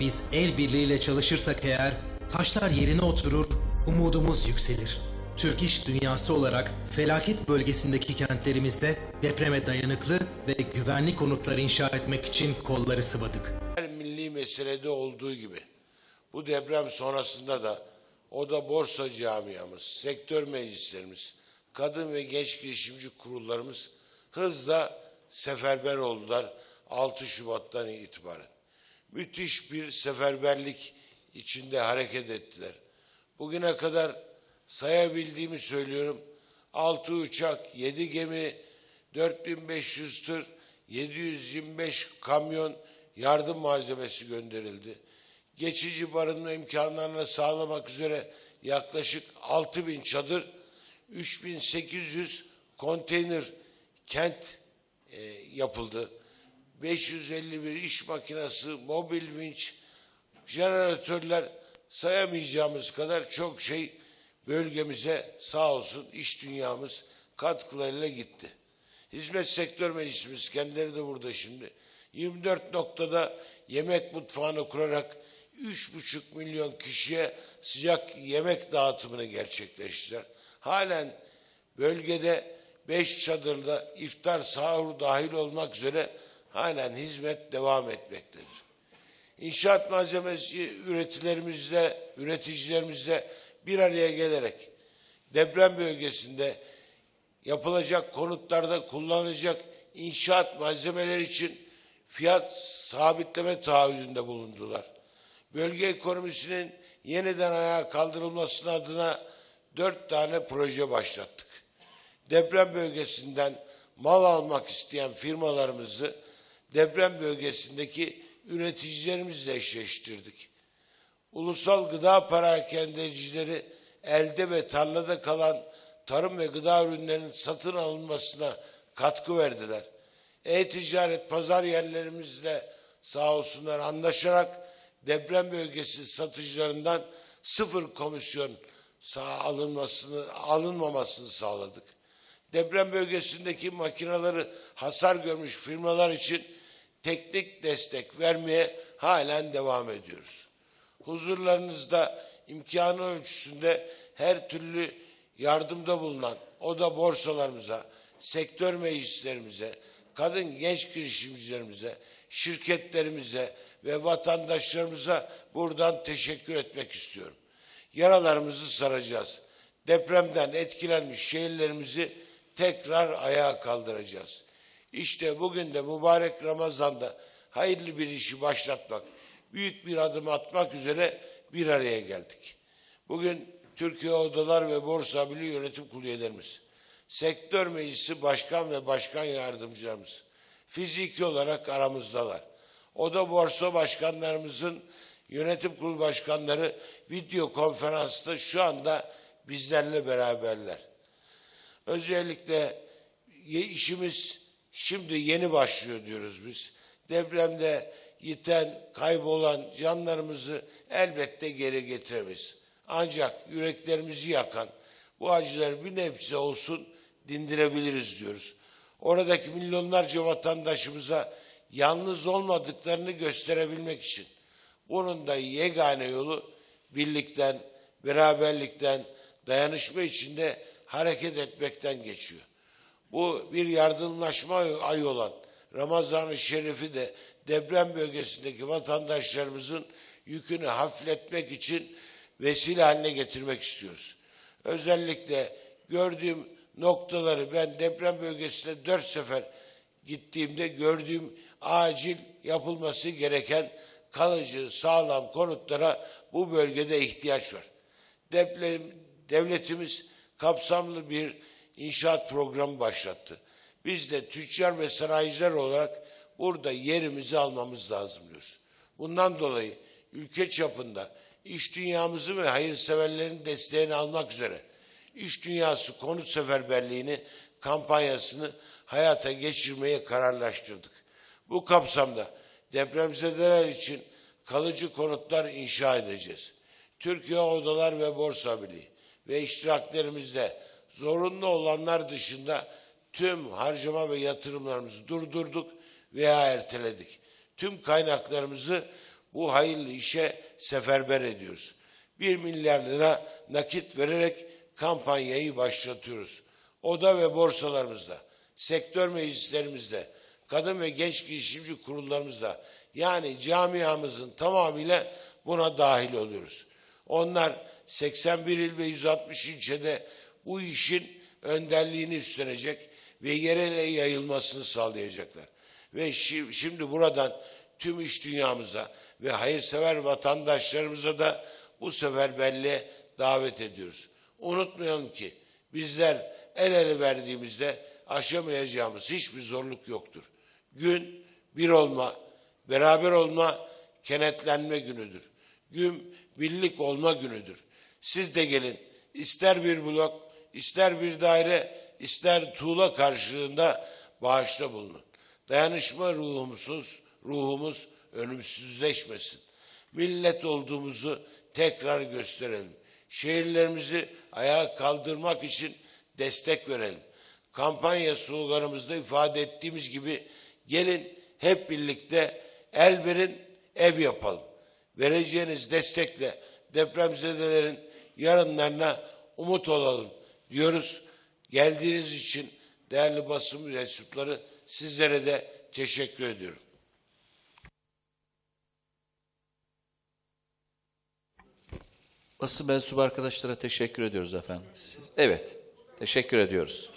Biz el birliğiyle çalışırsak eğer taşlar yerine oturur, umudumuz yükselir. Türk iş dünyası olarak felaket bölgesindeki kentlerimizde depreme dayanıklı ve güvenli konutlar inşa etmek için kolları sıvadık. Her milli meselede olduğu gibi bu deprem sonrasında da o da borsa camiamız, sektör meclislerimiz, kadın ve genç girişimci kurullarımız hızla seferber oldular 6 Şubat'tan itibaren. Müthiş bir seferberlik içinde hareket ettiler. Bugüne kadar sayabildiğimi söylüyorum. 6 uçak, 7 gemi, 4500 tır, 725 kamyon yardım malzemesi gönderildi. Geçici barınma imkanlarını sağlamak üzere yaklaşık 6000 çadır, 3800 konteyner kent e, yapıldı. 551 iş makinesi, mobil vinç, jeneratörler sayamayacağımız kadar çok şey bölgemize sağ olsun iş dünyamız katkılarıyla gitti. Hizmet Sektör Meclisimiz kendileri de burada şimdi. 24 noktada yemek mutfağını kurarak 3,5 milyon kişiye sıcak yemek dağıtımını gerçekleştirdiler. Halen bölgede 5 çadırda iftar sahur dahil olmak üzere halen hizmet devam etmektedir. İnşaat malzemesi üretilerimizle, üreticilerimizle bir araya gelerek deprem bölgesinde yapılacak konutlarda kullanılacak inşaat malzemeleri için fiyat sabitleme taahhüdünde bulundular. Bölge ekonomisinin yeniden ayağa kaldırılmasının adına dört tane proje başlattık. Deprem bölgesinden mal almak isteyen firmalarımızı deprem bölgesindeki üreticilerimizle eşleştirdik. Ulusal gıda perakendecileri elde ve tarlada kalan tarım ve gıda ürünlerinin satın alınmasına katkı verdiler. E-ticaret pazar yerlerimizle sağ olsunlar anlaşarak deprem bölgesi satıcılarından sıfır komisyon sağ alınmasını alınmamasını sağladık. Deprem bölgesindeki makineleri hasar görmüş firmalar için teknik destek vermeye halen devam ediyoruz. Huzurlarınızda imkanı ölçüsünde her türlü yardımda bulunan o da borsalarımıza, sektör meclislerimize, kadın genç girişimcilerimize, şirketlerimize ve vatandaşlarımıza buradan teşekkür etmek istiyorum. Yaralarımızı saracağız. Depremden etkilenmiş şehirlerimizi tekrar ayağa kaldıracağız. İşte bugün de mübarek Ramazan'da hayırlı bir işi başlatmak, büyük bir adım atmak üzere bir araya geldik. Bugün Türkiye Odalar ve Borsa Birliği Yönetim Kurulu sektör meclisi başkan ve başkan yardımcılarımız fiziki olarak aramızdalar. Oda borsa başkanlarımızın yönetim kurulu başkanları video konferansta şu anda bizlerle beraberler. Özellikle işimiz şimdi yeni başlıyor diyoruz biz. Depremde yiten, kaybolan canlarımızı elbette geri getiremeyiz. Ancak yüreklerimizi yakan bu acıları bir nebze olsun dindirebiliriz diyoruz. Oradaki milyonlarca vatandaşımıza yalnız olmadıklarını gösterebilmek için bunun da yegane yolu birlikten, beraberlikten, dayanışma içinde hareket etmekten geçiyor. Bu bir yardımlaşma ayı olan Ramazan-ı Şerif'i de deprem bölgesindeki vatandaşlarımızın yükünü hafifletmek için vesile haline getirmek istiyoruz. Özellikle gördüğüm noktaları ben deprem bölgesine dört sefer gittiğimde gördüğüm acil yapılması gereken kalıcı, sağlam konutlara bu bölgede ihtiyaç var. Deprem, devletimiz kapsamlı bir inşaat programı başlattı. Biz de tüccar ve sanayiciler olarak burada yerimizi almamız lazım diyoruz. Bundan dolayı ülke çapında iş dünyamızı ve hayırseverlerin desteğini almak üzere iş dünyası konut seferberliğini kampanyasını hayata geçirmeye kararlaştırdık. Bu kapsamda depremzedeler için kalıcı konutlar inşa edeceğiz. Türkiye Odalar ve Borsa Birliği ve iştiraklerimizde zorunlu olanlar dışında tüm harcama ve yatırımlarımızı durdurduk veya erteledik. Tüm kaynaklarımızı bu hayırlı işe seferber ediyoruz. 1 milyar lira nakit vererek kampanyayı başlatıyoruz. Oda ve borsalarımızda, sektör meclislerimizde, kadın ve genç girişimci kurullarımızda yani camiamızın tamamıyla buna dahil oluyoruz. Onlar 81 il ve 160 ilçede bu işin önderliğini üstlenecek ve yerele yayılmasını sağlayacaklar. Ve şi- şimdi buradan tüm iş dünyamıza ve hayırsever vatandaşlarımıza da bu seferberliğe davet ediyoruz. Unutmayalım ki bizler el ele verdiğimizde aşamayacağımız hiçbir zorluk yoktur. Gün bir olma, beraber olma, kenetlenme günüdür. Gün birlik olma günüdür. Siz de gelin. İster bir blok, ister bir daire, ister tuğla karşılığında bağışta bulunun. Dayanışma ruhumsuz, ruhumuz ölümsüzleşmesin. Millet olduğumuzu tekrar gösterelim. Şehirlerimizi ayağa kaldırmak için destek verelim. Kampanya sloganımızda ifade ettiğimiz gibi gelin hep birlikte el verin, ev yapalım. Vereceğiniz destekle depremzedelerin yarınlarına umut olalım diyoruz. Geldiğiniz için değerli basın mensupları sizlere de teşekkür ediyorum. Basın mensubu arkadaşlara teşekkür ediyoruz efendim. Evet, teşekkür ediyoruz.